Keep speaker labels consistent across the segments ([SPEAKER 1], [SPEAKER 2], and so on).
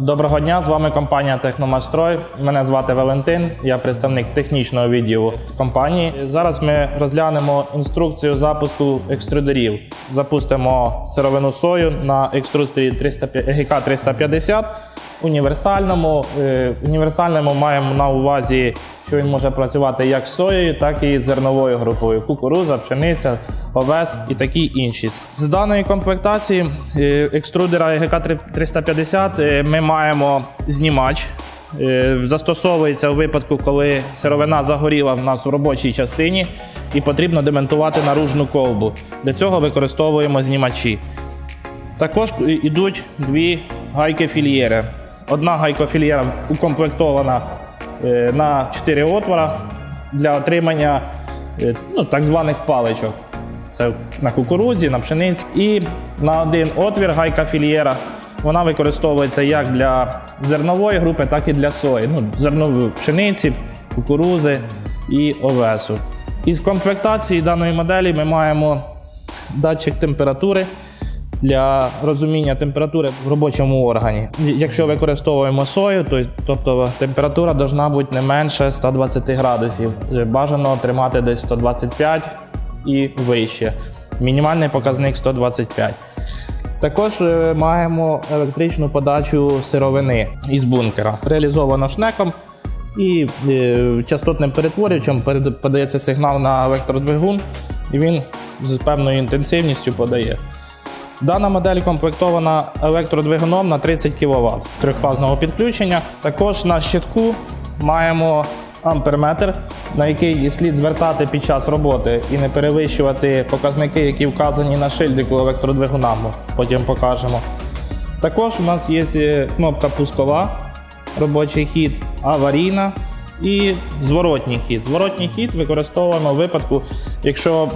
[SPEAKER 1] Доброго дня, з вами компанія Техномастрой. Мене звати Валентин, я представник технічного відділу компанії. Зараз ми розглянемо інструкцію запуску екструдерів. Запустимо сировину сою на екструдері 300 ГК 350. Універсальному. Е, Універсальному маємо на увазі, що він може працювати як з соєю, так і з зерновою групою: кукуруза, пшениця, овес і такі інші. З даної комплектації е, екструдера ЕГК 350 е, ми маємо знімач. Застосовується у випадку, коли сировина загоріла в нас у робочій частині і потрібно демонтувати наружну колбу. Для цього використовуємо знімачі. Також йдуть дві гайки фільєри. Одна гайка фільєра укомплектована е, на 4 отвора для отримання е, ну, так званих паличок. Це на кукурудзі, на пшениці. І на один отвір гайка фільєра. Вона використовується як для зернової групи, так і для сої. Ну, зернової пшениці, кукурузи і овесу. Із комплектації даної моделі ми маємо датчик температури для розуміння температури в робочому органі. Якщо використовуємо сою, то, тобто температура повинна бути не менше 120 градусів. Бажано тримати десь 125 і вище. Мінімальний показник 125. Також е, маємо електричну подачу сировини із бункера. Реалізовано шнеком і е, частотним перетворювачем подається сигнал на електродвигун, і він з певною інтенсивністю подає. Дана модель комплектована електродвигуном на 30 кВт трьохфазного підключення. Також на щитку маємо амперметр, на який слід звертати під час роботи і не перевищувати показники, які вказані на шильдику електродвигуна. Потім покажемо. Також у нас є е, кнопка пускова, робочий хід, аварійна і зворотній хід. Зворотній хід використовуємо в випадку, якщо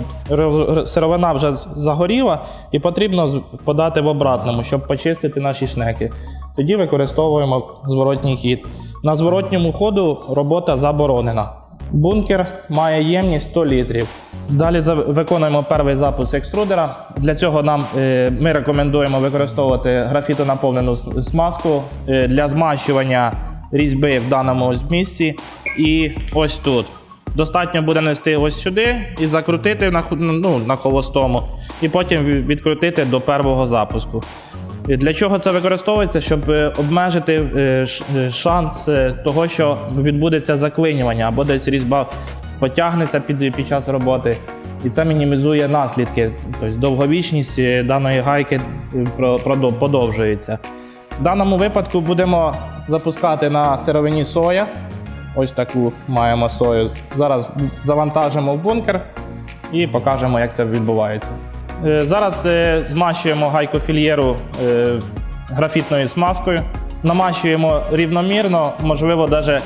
[SPEAKER 1] сировина вже загоріла і потрібно подати в обратному, щоб почистити наші шнеки. Тоді використовуємо зворотній хід. На зворотньому ходу робота заборонена. Бункер має ємність 100 літрів. Далі виконуємо перший запуск екструдера. Для цього нам е, ми рекомендуємо використовувати графітонаповнену смазку е, для змащування різьби в даному місці і ось тут. Достатньо буде нести ось сюди і закрутити на, ну, на холостому, і потім відкрутити до першого запуску. Для чого це використовується? Щоб е, обмежити е, е, шанс того, що відбудеться заклинювання або десь різьба потягнеться під, під час роботи. І це мінімізує наслідки. Тобто довговічність даної гайки подовжується. В даному випадку будемо запускати на сировині соя. Ось таку маємо сою. Зараз завантажимо в бункер і покажемо, як це відбувається. Е, Зараз е, змащуємо гайку фільєру е, графітною смазкою. Намащуємо рівномірно, можливо, навіть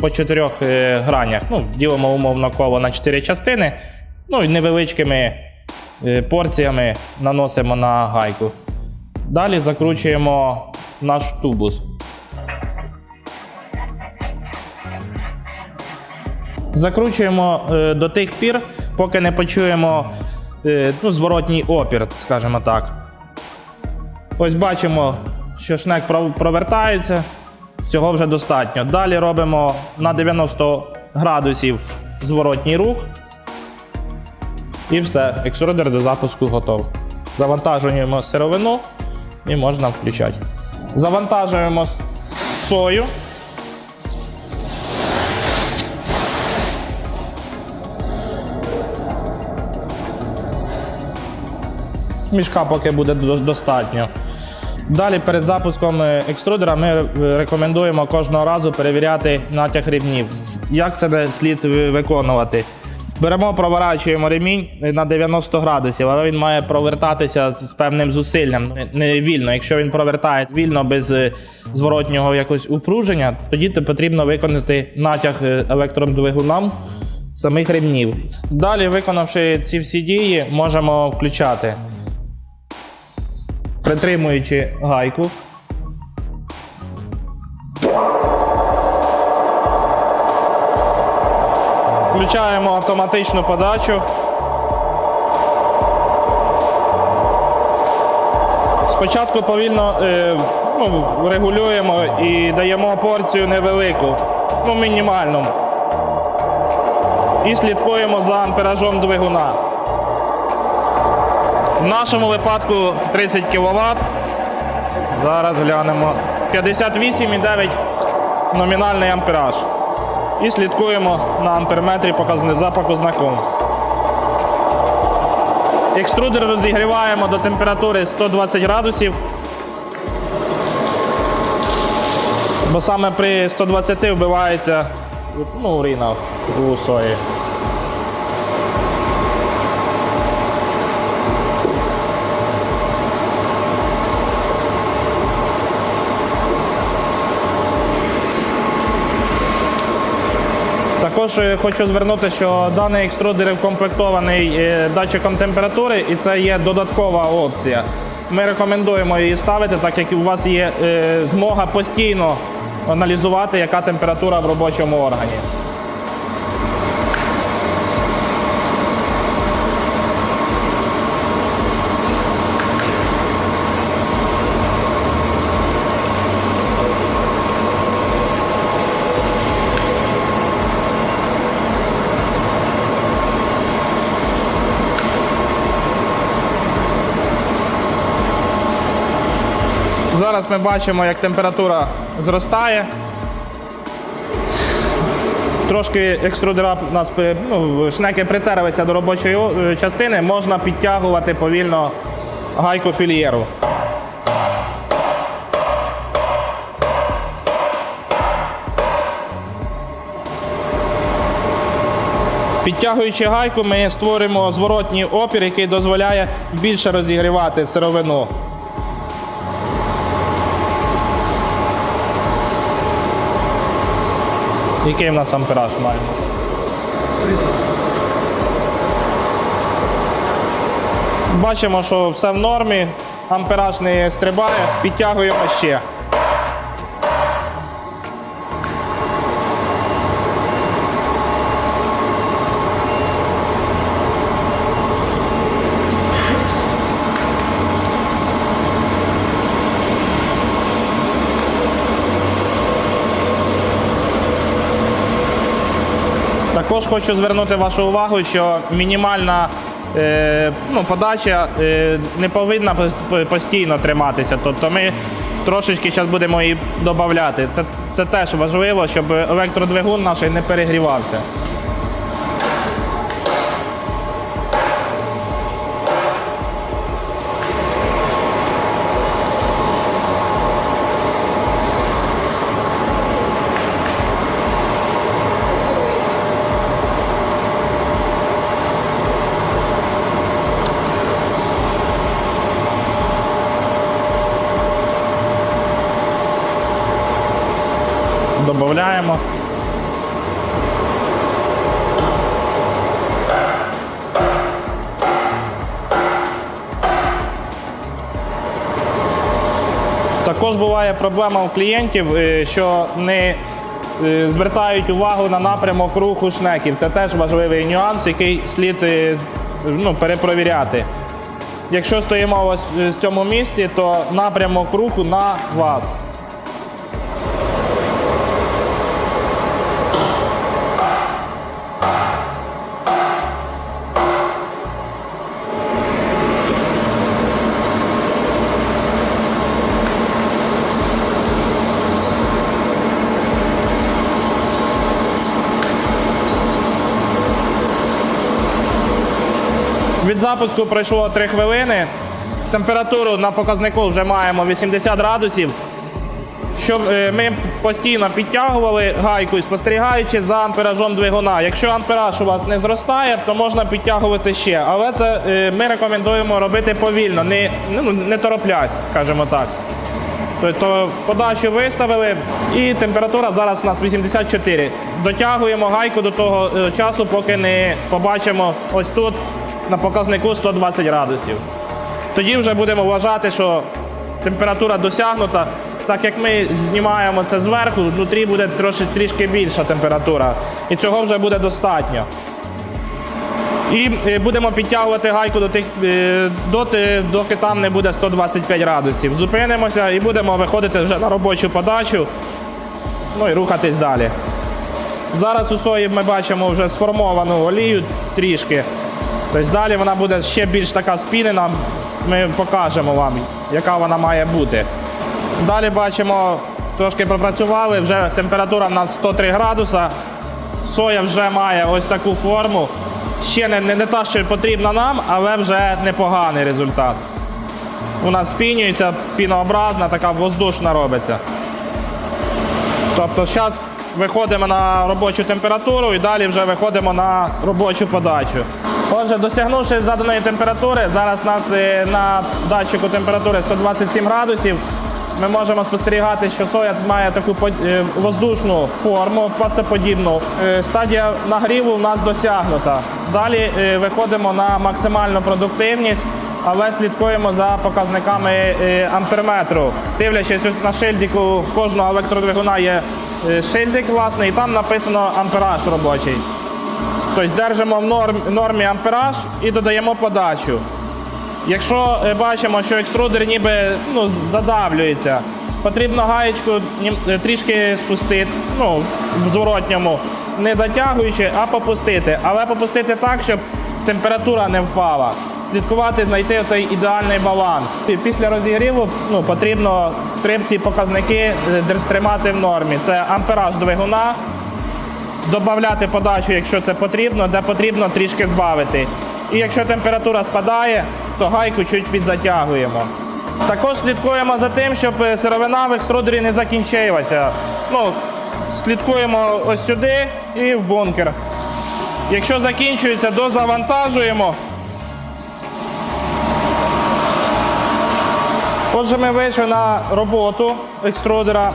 [SPEAKER 1] по чотирьох гранях. Ну, ділимо умовно коло на чотири частини. Ну і невеличкими порціями наносимо на гайку. Далі закручуємо наш тубус. Закручуємо е, до тих пір, поки не почуємо е, ну, зворотній опір, скажімо так. Ось бачимо, що шнек провертається. Цього вже достатньо. Далі робимо на 90 градусів зворотній рух. І все, екструдер до запуску готов. Завантажуємо сировину і можна включати. Завантажуємо сою. Мішка поки буде достатньо. Далі перед запуском е, екструдера ми е, рекомендуємо кожного разу перевіряти натяг ремнів. Як це слід е, виконувати? Беремо, проворачуємо ремінь на 90 градусів, але він має провертатися з певним зусиллям, не- вільно. Якщо він провертає вільно без е, зворотнього якогось упруження, тоді потрібно виконати натяг е, електродвигуном самих ремнів. Далі, виконавши ці всі дії, можемо включати притримуючи гайку. Включаємо автоматичну подачу. Спочатку повільно е, ну, регулюємо і даємо порцію невелику, ну мінімальну. І слідкуємо за амперажом двигуна. В нашому випадку 30 кВт. Зараз глянемо. 58,9 номінальний ампераж. І слідкуємо на амперметрі за показником. Екструдер розігріваємо до температури 120 градусів. Бо саме при 120 вбивається ну, урина у сої. Також хочу звернути, що даний екструдер укомплектований е, датчиком температури, і це є додаткова опція. Ми рекомендуємо її ставити, так як у вас є е, змога постійно аналізувати, яка температура в робочому органі. Зараз ми бачимо, як температура зростає. Трошки екструдера у нас е, ну, шнеки притерлися до робочої е, частини, можна підтягувати повільно гайку фільєру. Підтягуючи гайку, ми створюємо зворотній опір, який дозволяє більше розігрівати сировину. Який в нас ампераж маємо? Бачимо, що все в нормі, ампераж не стрибає, підтягуємо ще. Також хочу звернути вашу увагу, що мінімальна е, ну, подача е, не повинна постійно триматися. Тобто ми трошечки зараз будемо її додати. Це, це теж важливо, щоб електродвигун наш не перегрівався. Додаємо. Також буває проблема у клієнтів, е, що не е, звертають увагу на напрямок руху шнеків. Це теж важливий нюанс, який слід е, ну, перепровіряти. Якщо стоїмо ось в цьому місці, то напрямок руху на вас. Від запуску пройшло 3 хвилини. Температуру на показнику вже маємо 80 градусів. Щоб е, ми постійно підтягували гайку, спостерігаючи за амперажом двигуна. Якщо ампераж у вас не зростає, то можна підтягувати ще. Але це е, ми рекомендуємо робити повільно, не, ну, не тороплясь, скажімо так. Тобто подачу виставили і температура зараз у нас 84. Дотягуємо гайку до того е, часу, поки не побачимо ось тут на показнику 120 градусів. Тоді вже будемо вважати, що температура досягнута. Так як ми знімаємо це зверху, внутрі буде трошки, трішки більша температура. І цього вже буде достатньо. І е, будемо підтягувати гайку до тих е, доти, доки там не буде 125 градусів. Зупинимося і будемо виходити вже на робочу подачу. Ну і рухатись далі. Зараз у сої ми бачимо вже сформовану олію трішки. Тобто далі вона буде ще більш така спінена. Ми покажемо вам, яка вона має бути. Далі бачимо, трошки пропрацювали, вже температура в нас 103 градуса. Соя вже має ось таку форму. Ще не, не, та, що потрібна нам, але вже непоганий результат. Вона спінюється, пінообразна, така воздушна робиться. Тобто зараз виходимо на робочу температуру і далі вже виходимо на робочу подачу. Отже, досягнувши заданої температури, зараз у нас е, на датчику температури 127 градусів. Ми можемо спостерігати, що соя має таку е, воздушну форму, пастоподібну. Е, Стадія нагріву у нас досягнута. Далі виходимо на максимальну продуктивність, але слідкуємо за показниками амперметру. Дивлячись на шильдику кожного електродвигуна є шильдик, власне, і там написано ампераж робочий. Тобто держимо в норм, нормі ампераж і додаємо подачу. Якщо е, бачимо, що екструдер ніби ну, задавлюється, потрібно гаєчку е, трішки спустити, ну, в зворотньому, не затягуючи, а попустити. Але попустити так, щоб температура не впала. Слідкувати, знайти цей ідеальний баланс. Після розігріву ну, потрібно три ці показники е, тримати в нормі. Це ампераж двигуна, додати подачу, якщо це потрібно, де потрібно трішки збавити. І якщо температура спадає, то гайку чуть підзатягуємо. Також слідкуємо за тим, щоб сировина в екструдері не закінчилася. Ну, слідкуємо ось сюди і в бункер. Якщо закінчується, дозавантажуємо. Отже, ми вийшли на роботу екструдера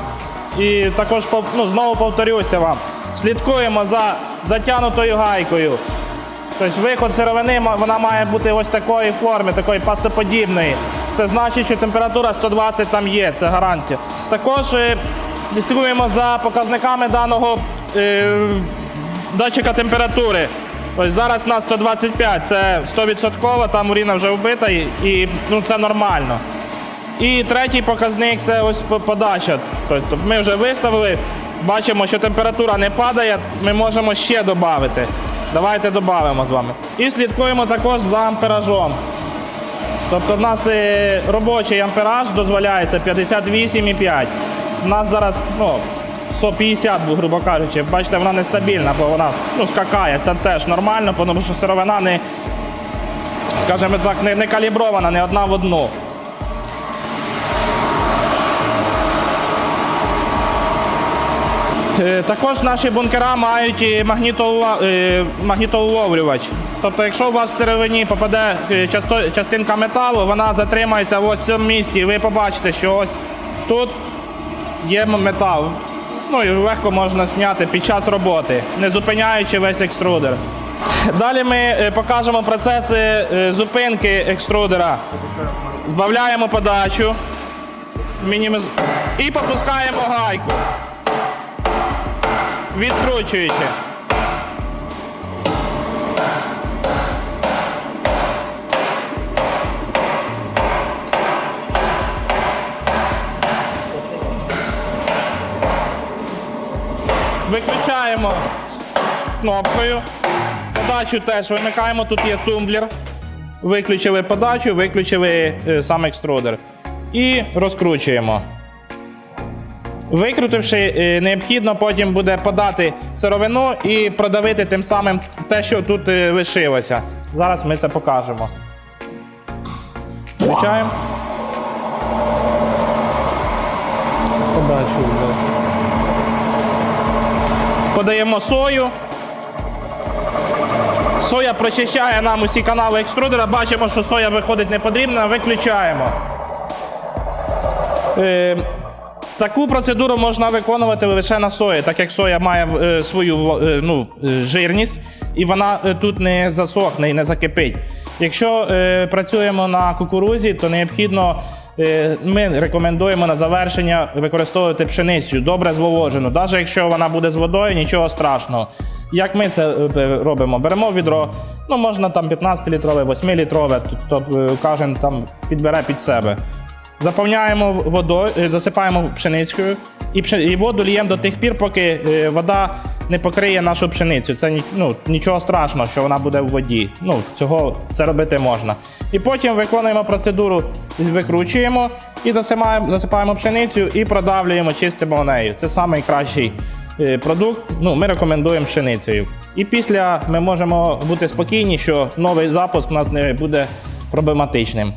[SPEAKER 1] і також ну, знову повторюся вам. Слідкуємо за затягнутою гайкою. Тобто виход сировини вона має бути ось такої форми, такої пастоподібної. Це значить, що температура 120 там є, це гарантія. Також е, слідкуємо за показниками даного е, датчика температури. Ось зараз у нас 125, це 100%, там уріна вже вбита і ну, це нормально. І третій показник це ось подача. Тобто ми вже виставили, бачимо, що температура не падає, ми можемо ще додати. Давайте додамо з вами. І слідкуємо також за амперажом. Тобто в нас е, робочий ампераж дозволяється 58,5. У нас зараз ну, 150, грубо кажучи. Бачите, вона нестабільна, бо вона ну, скакає. Це теж нормально, тому що сировина не, скажімо так, не, не калібрована, не одна в одну. Також наші бункера мають і е, магнітоуловлювач. Тобто, якщо у вас в сировині попаде е, частинка металу, вона затримається в ось цьому місці, і ви побачите, що ось тут є метал. Ну і легко можна зняти під час роботи, не зупиняючи весь екструдер. Далі ми е, покажемо процеси е, зупинки екструдера. Збавляємо подачу і попускаємо гайку відкручуючи. Виключаємо кнопкою. Подачу теж вимикаємо. Тут є тумблер. Виключили подачу, виключили е, сам екструдер. І розкручуємо. Викрутивши, е, необхідно потім буде подати сировину і продавити тим самим те, що тут е, лишилося. Зараз ми це покажемо. Включаємо.
[SPEAKER 2] Подачу вже.
[SPEAKER 1] Подаємо сою. Соя прочищає нам усі канали екструдера. Бачимо, що соя виходить не потрібна, виключаємо. Таку процедуру можна виконувати лише на сої, так як соя має е, свою е, ну, е, жирність і вона е, тут не засохне і не закипить. Якщо е, працюємо на кукурузі, то необхідно е, ми рекомендуємо на завершення використовувати пшеницю добре зволожену. Навіть якщо вона буде з водою, нічого страшного. Як ми це е, робимо? Беремо відро, ну можна там 15-літрове, 8-літрове, тобто кожен там підбере під себе. Заповняємо водою, е, засипаємо пшеницькою і, воду ліємо до тих пір, поки е, вода не покриє нашу пшеницю. Це ну, нічого страшного, що вона буде в воді. Ну, цього це робити можна. І потім виконуємо процедуру, викручуємо і засипаємо, засипаємо пшеницю і продавлюємо, чистимо нею. Це найкращий е, продукт. Ну, ми рекомендуємо пшеницею. І після ми можемо бути спокійні, що новий запуск у нас не буде проблематичним.